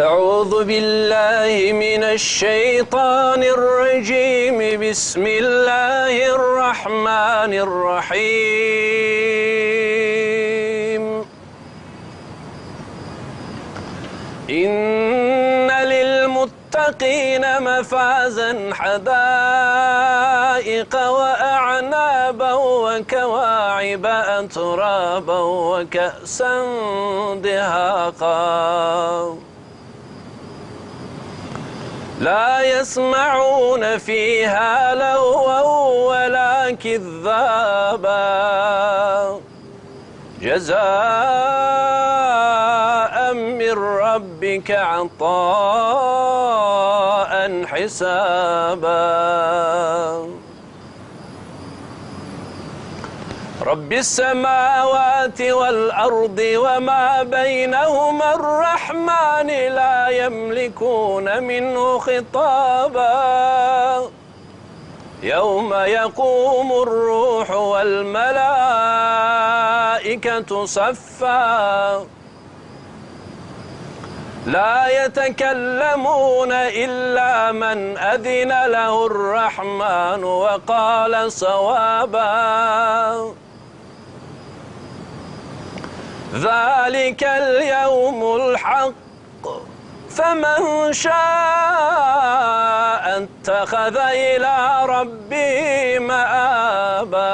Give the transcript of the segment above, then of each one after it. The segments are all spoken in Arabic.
أعوذ بالله من الشيطان الرجيم. بسم الله الرحمن الرحيم. إن للمتقين مفازا حدائق وأعنابا وكواعب أترابا وكأسا دهاقا. لا يسمعون فيها لغوا ولا كذابا. جزاء من ربك عطاء حسابا. رب السماوات والأرض وما بينهما الرحمن لا يملكون منه خطابا. يوم يقوم الروح والملائكة صفا. لا يتكلمون إلا من أذن له الرحمن وقال صوابا. ذلك اليوم الحق. فمن شاء اتخذ إلى ربه مآبا.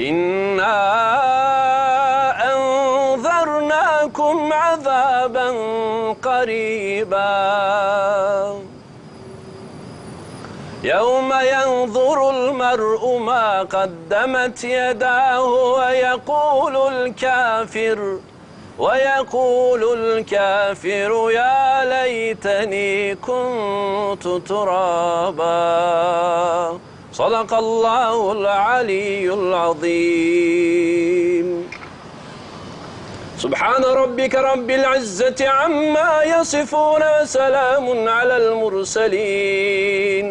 إنا أنذرناكم عذابا قريبا. يوم ينظر المرء ما قدمت يداه ويقول الكافر ويقول الكافر يا ليتني كنت ترابا. صدق الله العلي العظيم. سبحان ربك رب العزة عما يصفون وسلام على المرسلين.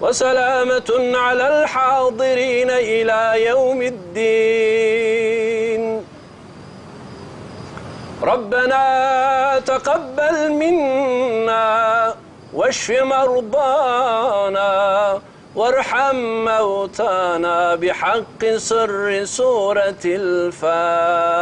وسلامة على الحاضرين إلى يوم الدين. ربنا تقبل منا واشف مرضانا وارحم موتانا بحق سر سورة الفاتحة.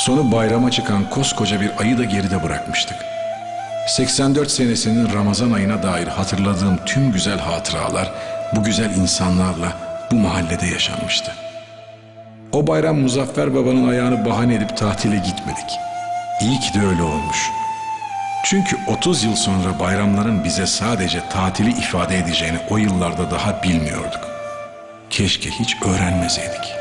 Sonu bayrama çıkan koskoca bir ayı da geride bırakmıştık. 84 senesinin Ramazan ayına dair hatırladığım tüm güzel hatıralar bu güzel insanlarla bu mahallede yaşanmıştı. O bayram Muzaffer babanın ayağını bahane edip tatile gitmedik. İyi ki de öyle olmuş. Çünkü 30 yıl sonra bayramların bize sadece tatili ifade edeceğini o yıllarda daha bilmiyorduk. Keşke hiç öğrenmeseydik.